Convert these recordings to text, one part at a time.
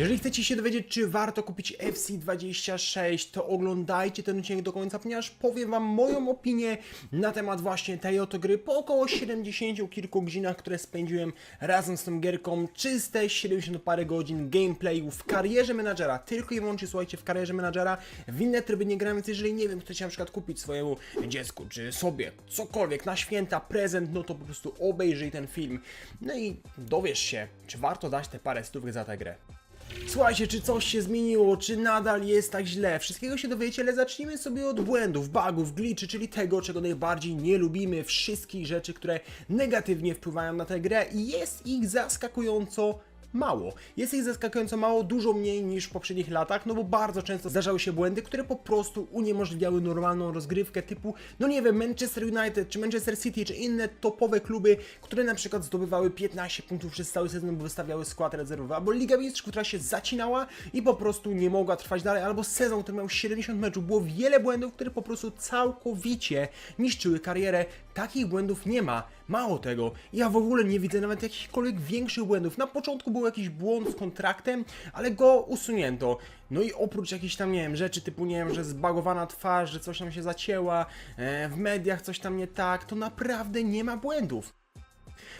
Jeżeli chcecie się dowiedzieć, czy warto kupić FC26, to oglądajcie ten odcinek do końca, ponieważ powiem wam moją opinię na temat właśnie tej oto gry po około 70 kilku godzinach, które spędziłem razem z tą gierką. Czyste 70 parę godzin gameplayu w karierze menadżera, tylko i wyłącznie słuchajcie, w karierze menadżera. W inne tryby nie gram, więc jeżeli nie wiem, chcecie na przykład kupić swojemu dziecku, czy sobie cokolwiek na święta, prezent, no to po prostu obejrzyj ten film. No i dowiesz się, czy warto dać te parę stówek za tę grę. Słuchajcie, czy coś się zmieniło, czy nadal jest tak źle? Wszystkiego się dowiecie, ale zacznijmy sobie od błędów, bugów, glitchy, czyli tego, czego najbardziej nie lubimy, wszystkich rzeczy, które negatywnie wpływają na tę grę i jest ich zaskakująco mało. Jest ich zaskakująco mało, dużo mniej niż w poprzednich latach, no bo bardzo często zdarzały się błędy, które po prostu uniemożliwiały normalną rozgrywkę typu, no nie wiem, Manchester United, czy Manchester City, czy inne topowe kluby, które na przykład zdobywały 15 punktów przez cały sezon, bo wystawiały skład rezerwowy, albo Liga Mistrzów, która się zacinała i po prostu nie mogła trwać dalej, albo sezon, który miał 70 meczów, było wiele błędów, które po prostu całkowicie niszczyły karierę. Takich błędów nie ma. Mało tego, ja w ogóle nie widzę nawet jakichkolwiek większych błędów. Na początku był jakiś błąd z kontraktem, ale go usunięto. No i oprócz jakichś tam, nie wiem, rzeczy typu, nie wiem, że zbagowana twarz, że coś tam się zacięła, e, w mediach coś tam nie tak, to naprawdę nie ma błędów.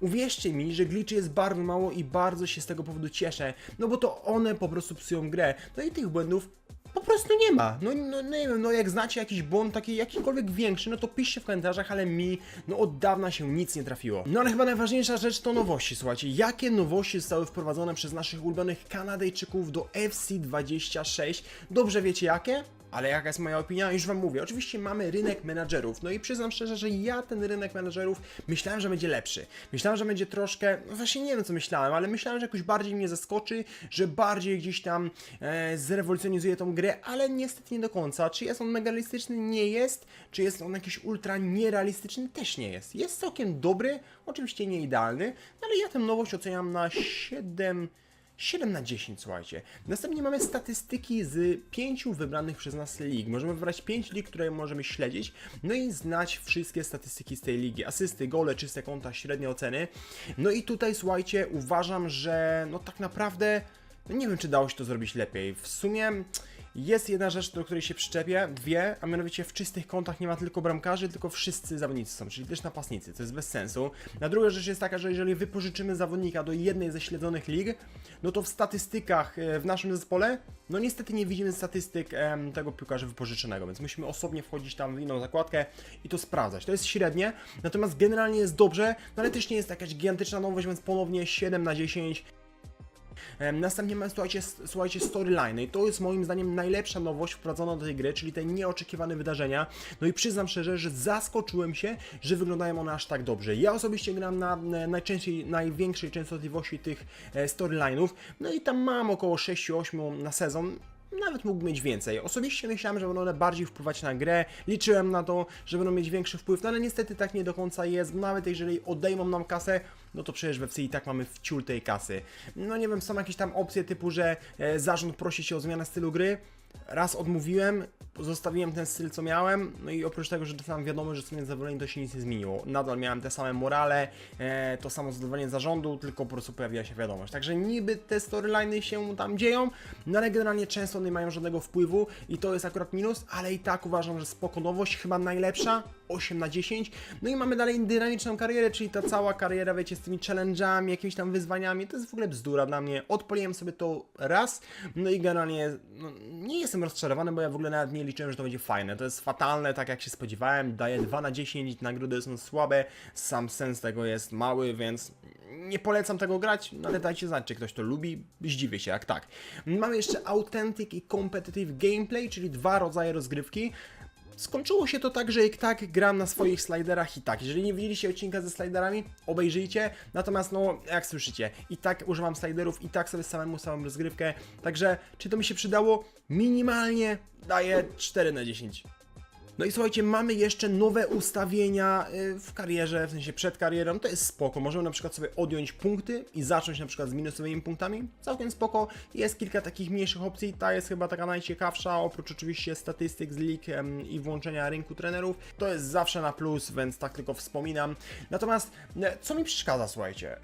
Uwierzcie mi, że glitchy jest bardzo mało i bardzo się z tego powodu cieszę, no bo to one po prostu psują grę. No i tych błędów po prostu nie ma. No, no nie wiem, no jak znacie jakiś błąd taki jakikolwiek większy, no to piszcie w komentarzach, ale mi no od dawna się nic nie trafiło. No ale chyba najważniejsza rzecz to nowości, słuchajcie. Jakie nowości zostały wprowadzone przez naszych ulubionych Kanadyjczyków do FC26? Dobrze wiecie jakie? Ale jaka jest moja opinia? Już wam mówię. Oczywiście mamy rynek menadżerów. No i przyznam szczerze, że ja ten rynek menadżerów myślałem, że będzie lepszy. Myślałem, że będzie troszkę. No właśnie nie wiem co myślałem, ale myślałem, że jakoś bardziej mnie zaskoczy, że bardziej gdzieś tam e, zrewolucjonizuje tą grę, ale niestety nie do końca. Czy jest on mega realistyczny? Nie jest. Czy jest on jakiś ultra nierealistyczny? Też nie jest. Jest całkiem dobry, oczywiście nie idealny, no ale ja tę nowość oceniam na 7. 7 na 10, słuchajcie. Następnie mamy statystyki z pięciu wybranych przez nas lig. Możemy wybrać 5 lig, które możemy śledzić, no i znać wszystkie statystyki z tej ligi. Asysty, gole, czyste konta, średnie oceny. No i tutaj, słuchajcie, uważam, że no tak naprawdę, no nie wiem, czy dało się to zrobić lepiej. W sumie... Jest jedna rzecz, do której się przyczepię, dwie, a mianowicie w czystych kątach nie ma tylko bramkarzy, tylko wszyscy zawodnicy są, czyli też napastnicy, co jest bez sensu. Na druga rzecz jest taka, że jeżeli wypożyczymy zawodnika do jednej ze śledzonych lig, no to w statystykach e, w naszym zespole, no niestety nie widzimy statystyk em, tego piłkarza wypożyczonego, więc musimy osobnie wchodzić tam w inną zakładkę i to sprawdzać. To jest średnie, natomiast generalnie jest dobrze, no ale też nie jest jakaś gigantyczna nowość, więc ponownie 7 na 10. Następnie mamy, słuchajcie, słuchajcie storyline i to jest moim zdaniem najlepsza nowość wprowadzona do tej gry, czyli te nieoczekiwane wydarzenia. No i przyznam szczerze, że zaskoczyłem się, że wyglądają one aż tak dobrze. Ja osobiście gram na najczęściej, największej częstotliwości tych e, storyline'ów, no i tam mam około 6-8 na sezon. Nawet mógł mieć więcej. Osobiście myślałem, że będą one bardziej wpływać na grę. Liczyłem na to, że będą mieć większy wpływ, no ale niestety tak nie do końca jest. Nawet jeżeli odejmą nam kasę, no to przecież we FC i tak mamy wciul tej kasy. No nie wiem, są jakieś tam opcje typu, że e, zarząd prosi się o zmianę stylu gry. Raz odmówiłem, zostawiłem ten styl, co miałem, no i oprócz tego, że dostałem wiadomość, że są niezadowoleni, to się nic nie zmieniło. Nadal miałem te same morale, e, to samo zadowolenie zarządu, tylko po prostu pojawiła się wiadomość. Także niby te storyline'y się tam dzieją, no ale generalnie często nie mają żadnego wpływu i to jest akurat minus, ale i tak uważam, że spoko nowość, chyba najlepsza, 8 na 10. No i mamy dalej dynamiczną karierę, czyli ta cała kariera, wiecie, z tymi challenge'ami, jakimiś tam wyzwaniami, to jest w ogóle bzdura dla mnie. Odpaliłem sobie to raz, no i generalnie no, nie jestem rozczarowany, bo ja w ogóle nawet nie liczyłem, że to będzie fajne. To jest fatalne, tak jak się spodziewałem, daję 2 na 10, nagrody są słabe, sam sens tego jest mały, więc nie polecam tego grać, no ale dajcie znać, czy ktoś to lubi, zdziwię się jak tak. Mamy jeszcze Authentic i Competitive Gameplay, czyli dwa rodzaje rozgrywki. Skończyło się to tak, że i tak gram na swoich sliderach i tak. Jeżeli nie widzieliście odcinka ze sliderami, obejrzyjcie. Natomiast no, jak słyszycie, i tak używam sliderów, i tak sobie samemu samą rozgrywkę. Także, czy to mi się przydało? Minimalnie daję 4 na 10. No i słuchajcie, mamy jeszcze nowe ustawienia y, w karierze, w sensie przed karierą, to jest spoko. Możemy na przykład sobie odjąć punkty i zacząć na przykład z minusowymi punktami. Całkiem spoko. Jest kilka takich mniejszych opcji, ta jest chyba taka najciekawsza, oprócz oczywiście statystyk z lig i włączenia rynku trenerów. To jest zawsze na plus, więc tak tylko wspominam. Natomiast e, co mi przeszkadza, słuchajcie?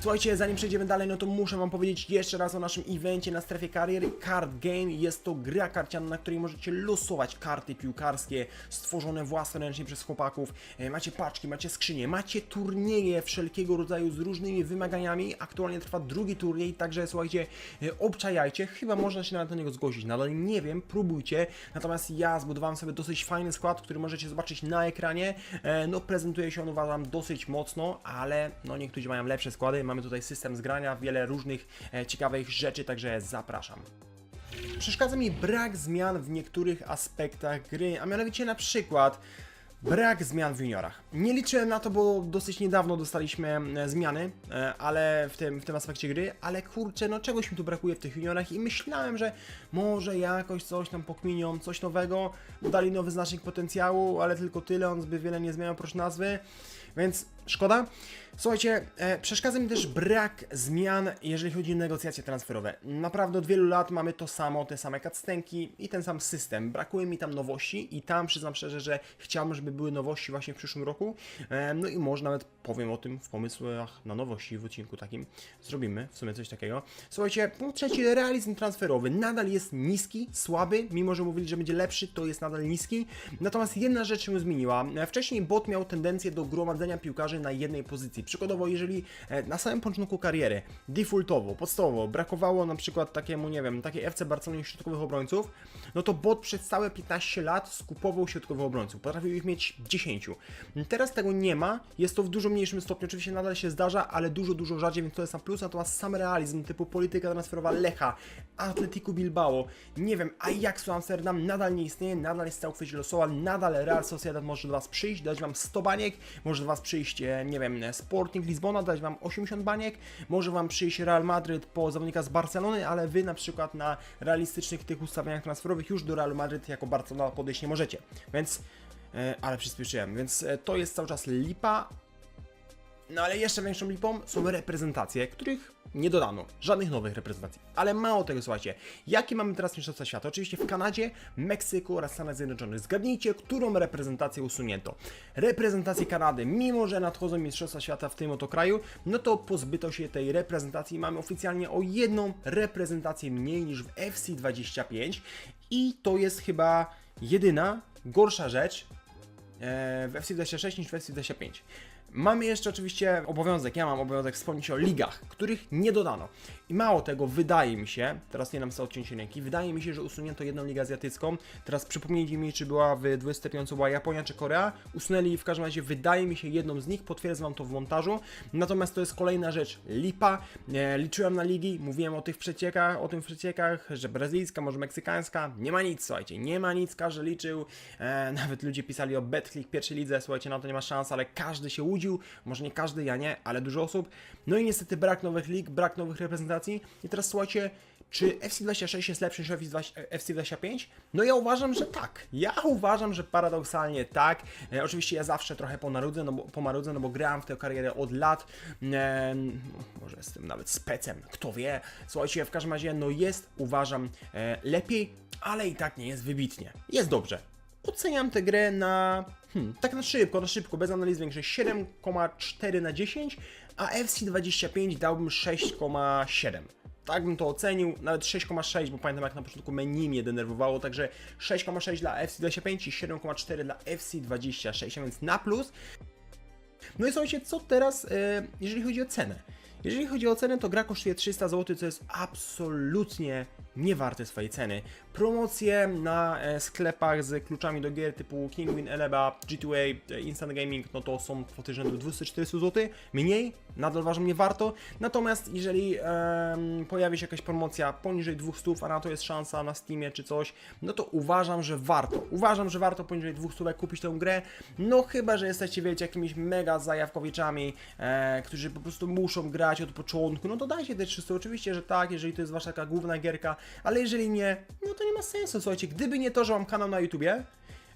Słuchajcie, zanim przejdziemy dalej, no to muszę wam powiedzieć jeszcze raz o naszym evencie na strefie kariery Card Game. Jest to gra karciana, na której możecie losować karty piłkarskie stworzone własnoręcznie przez chłopaków. E, Macie paczki, macie skrzynie, macie turnieje wszelkiego rodzaju z różnymi wymaganiami. Aktualnie trwa drugi turniej, także słuchajcie, e, obczajajcie. Chyba można się nawet do niego zgłosić. Nadal nie wiem, próbujcie. Natomiast ja zbudowałem sobie dosyć fajny skład, który możecie zobaczyć na ekranie. E, No prezentuje się on uważam dosyć mocno, ale no niektórzy mają lepsze składy. Mamy tutaj system zgrania, wiele różnych e, ciekawych rzeczy, także zapraszam. Przeszkadza mi brak zmian w niektórych aspektach gry, a mianowicie na przykład brak zmian w juniorach. Nie liczyłem na to, bo dosyć niedawno dostaliśmy e, zmiany, e, ale w tym, w tym aspekcie gry, ale kurczę, no czegoś mi tu brakuje w tych juniorach i myślałem, że może jakoś coś tam pokminią, coś nowego, dali nowy znacznik potencjału, ale tylko tyle, on zbyt wiele nie zmieniał oprócz nazwy, więc szkoda. Słuchajcie, e, przeszkadza mi też brak zmian, jeżeli chodzi o negocjacje transferowe. Naprawdę od wielu lat mamy to samo, te same cutscenki i ten sam system. Brakuje mi tam nowości i tam przyznam szczerze, że chciałbym, żeby były nowości właśnie w przyszłym roku. E, no i może nawet powiem o tym w pomysłach na nowości w odcinku takim. Zrobimy w sumie coś takiego. Słuchajcie, punkt trzeci, realizm transferowy. Nadal jest niski, słaby, mimo że mówili, że będzie lepszy, to jest nadal niski. Natomiast jedna rzecz się zmieniła. Wcześniej bot miał tendencję do gromadzenia piłkarzy na jednej pozycji. Przykładowo, jeżeli e, na samym początku kariery, defaultowo, podstawowo, brakowało na przykład takiemu, nie wiem, takiej FC Barcelonie środkowych obrońców, no to bot przez całe 15 lat skupował środkowych obrońców. Potrafił ich mieć 10. Teraz tego nie ma, jest to w dużo mniejszym stopniu, oczywiście nadal się zdarza, ale dużo, dużo rzadziej, więc to jest na plus, natomiast sam realizm typu polityka transferowa Lecha, Atletico Bilbao, nie wiem, Ajaxu Amsterdam nadal nie istnieje, nadal jest chwyć losowa, nadal Real Sociedad może do Was przyjść, dać Wam 100 baniek, może do Was przyjść, e, nie wiem, Sporting Lizbona, dać Wam 80 baniek, może Wam przyjść Real Madryt po zawodnika z Barcelony, ale Wy na przykład na realistycznych tych ustawieniach transferowych już do Realu Madryt jako Barcelona podejść nie możecie, więc, e, ale przyspieszyłem, więc e, to jest cały czas lipa, no ale jeszcze większą lipą są reprezentacje, których nie dodano. Żadnych nowych reprezentacji. Ale mało tego, słuchajcie. Jakie mamy teraz mistrzostwa świata? Oczywiście w Kanadzie, Meksyku oraz Stanach Zjednoczonych. Zgadnijcie, którą reprezentację usunięto. Reprezentację Kanady, mimo że nadchodzą mistrzostwa świata w tym oto kraju, no to pozbyto się tej reprezentacji. Mamy oficjalnie o jedną reprezentację mniej niż w FC25 i to jest chyba jedyna gorsza rzecz, e, w FC26 niż w FC25. Mamy jeszcze oczywiście obowiązek, ja mam obowiązek wspomnieć o ligach, których nie dodano. I mało tego, wydaje mi się, teraz nie nam chcę odciąć ręki, wydaje mi się, że usunięto jedną ligę azjatycką. Teraz przypomnijcie mi, czy była w 25 była Japonia czy Korea. Usunęli w każdym razie, wydaje mi się, jedną z nich, potwierdzam wam to w montażu. Natomiast to jest kolejna rzecz, lipa. E, liczyłem na ligi, mówiłem o tych przeciekach, o tym przeciekach, że brazylijska, może meksykańska. Nie ma nic, słuchajcie, nie ma nic, każdy liczył. E, nawet ludzie pisali o BetClick pierwszej lidze, słuchajcie, na to nie ma szans, ale każdy się łudził. Może nie każdy, ja nie, ale dużo osób. No i niestety brak nowych lig, brak nowych reprezentacji. I teraz słuchajcie, czy FC26 jest lepszy niż FC25? No ja uważam, że tak. Ja uważam, że paradoksalnie tak. E, oczywiście ja zawsze trochę ponarudzę, no bo, pomarudzę, no bo grałem w tę karierę od lat. E, może jestem nawet specem, kto wie. Słuchajcie, w każdym razie, no jest, uważam, e, lepiej, ale i tak nie jest wybitnie. Jest dobrze. Oceniam tę grę na. Hmm, tak na szybko, na szybko, bez analiz większej 7,4 na 10, a FC25 dałbym 6,7. Tak bym to ocenił, nawet 6,6, bo pamiętam jak na początku menu mnie denerwowało, także 6,6 dla FC25 i 7,4 dla FC26, a więc na plus. No i słuchajcie, co teraz, e, jeżeli chodzi o cenę? Jeżeli chodzi o cenę, to gra kosztuje 300 zł, co jest absolutnie niewarte swojej ceny. Promocje na e, sklepach z kluczami do gier typu Kingwin, Eleba, G2A, e, Instant Gaming, no to są kwoty rzędu 240 zł. Mniej, nadal uważam nie warto. Natomiast jeżeli em, pojawi się jakaś promocja poniżej 200, a na to jest szansa na Steamie czy coś, no to uważam, że warto. Uważam, że warto poniżej 200 kupić tę grę. No chyba, że jesteście, wiecie, jakimiś mega zajawkowiczami, e, którzy po prostu muszą grać od początku, no to dajcie te 300. Oczywiście, że tak, jeżeli to jest wasza taka główna gierka, ale jeżeli nie, no to nie ma sensu. Słuchajcie, gdyby nie to, że mam kanał na YouTubie,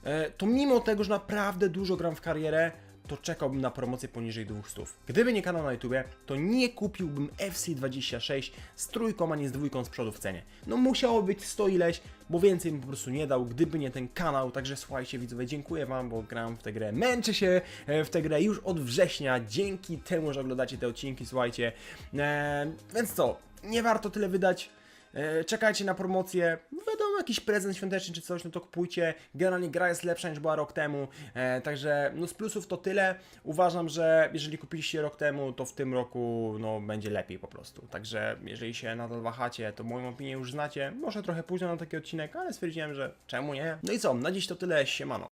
e, to mimo tego, że naprawdę dużo gram w karierę, to czekałbym na promocję poniżej 200. Gdyby nie kanał na YouTubie, to nie kupiłbym FC26 z trójką, a nie z dwójką z przodu w cenie. No musiało być 100 ileś, bo więcej bym po prostu nie dał, gdyby nie ten kanał. Także słuchajcie widzowie, dziękuję wam, bo gram w tę grę, męczę się e, w tę grę już od września, dzięki temu, że oglądacie te odcinki, słuchajcie. E, więc co, nie warto tyle wydać. E, Czekajcie na promocję, wiadomo, jakiś prezent świąteczny czy coś, no to kupujcie. Generalnie gra jest lepsza niż była rok temu, e, także no z plusów to tyle. Uważam, że jeżeli kupiliście rok temu, to w tym roku no będzie lepiej po prostu. Także jeżeli się nadal wahacie, to moją opinię już znacie. Może trochę późno na taki odcinek, ale stwierdziłem, że czemu nie. No i co, na dziś to tyle, siemano.